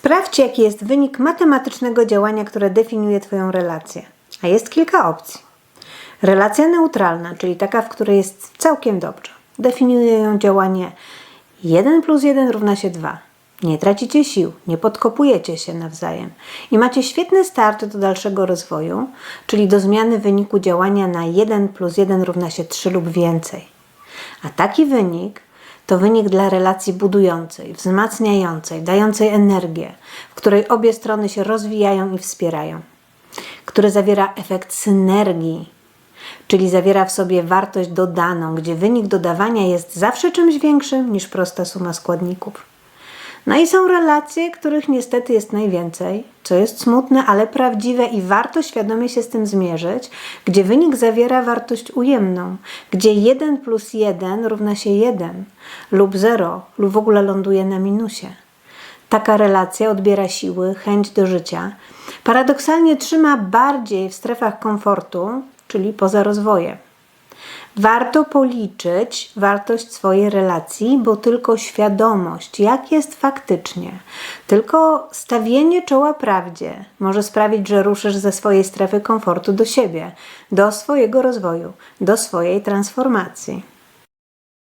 Sprawdź, jaki jest wynik matematycznego działania, które definiuje Twoją relację. A jest kilka opcji. Relacja neutralna, czyli taka, w której jest całkiem dobrze. Definiuje ją działanie 1 plus 1 równa się 2. Nie tracicie sił, nie podkopujecie się nawzajem i macie świetny start do dalszego rozwoju, czyli do zmiany wyniku działania na 1 plus 1 równa się 3 lub więcej. A taki wynik to wynik dla relacji budującej, wzmacniającej, dającej energię, w której obie strony się rozwijają i wspierają, który zawiera efekt synergii, czyli zawiera w sobie wartość dodaną, gdzie wynik dodawania jest zawsze czymś większym niż prosta suma składników. No i są relacje, których niestety jest najwięcej, co jest smutne, ale prawdziwe i warto świadomie się z tym zmierzyć, gdzie wynik zawiera wartość ujemną, gdzie 1 plus 1 równa się 1 lub 0 lub w ogóle ląduje na minusie. Taka relacja odbiera siły, chęć do życia. Paradoksalnie trzyma bardziej w strefach komfortu, czyli poza rozwojem. Warto policzyć wartość swojej relacji, bo tylko świadomość, jak jest faktycznie, tylko stawienie czoła prawdzie może sprawić, że ruszysz ze swojej strefy komfortu do siebie, do swojego rozwoju, do swojej transformacji.